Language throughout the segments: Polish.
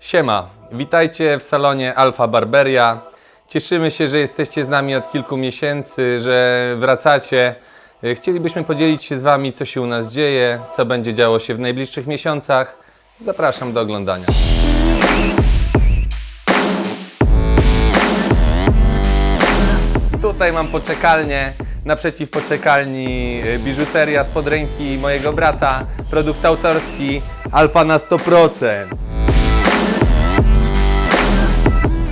Siema, witajcie w salonie Alfa Barberia. Cieszymy się, że jesteście z nami od kilku miesięcy, że wracacie. Chcielibyśmy podzielić się z Wami, co się u nas dzieje, co będzie działo się w najbliższych miesiącach. Zapraszam do oglądania. Tutaj mam poczekalnię. Naprzeciw poczekalni y, biżuteria spod ręki mojego brata. Produkt autorski Alfa na 100%.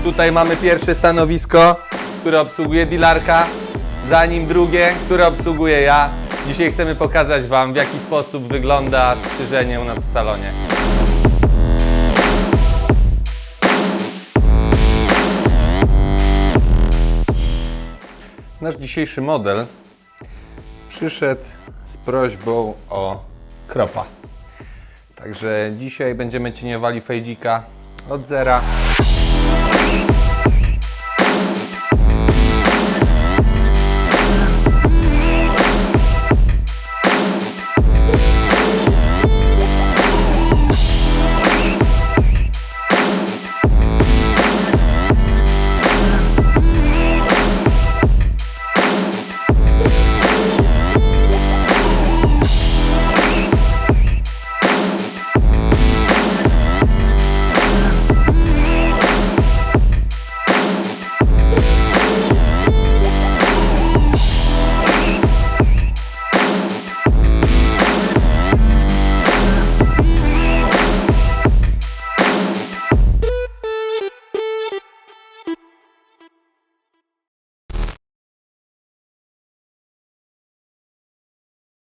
Tutaj mamy pierwsze stanowisko, które obsługuje dealarka, za nim drugie, które obsługuję ja. Dzisiaj chcemy pokazać Wam, w jaki sposób wygląda strzyżenie u nas w salonie. Nasz dzisiejszy model przyszedł z prośbą o kropa. Także dzisiaj będziemy cieniowali fejdzika od zera. Bye.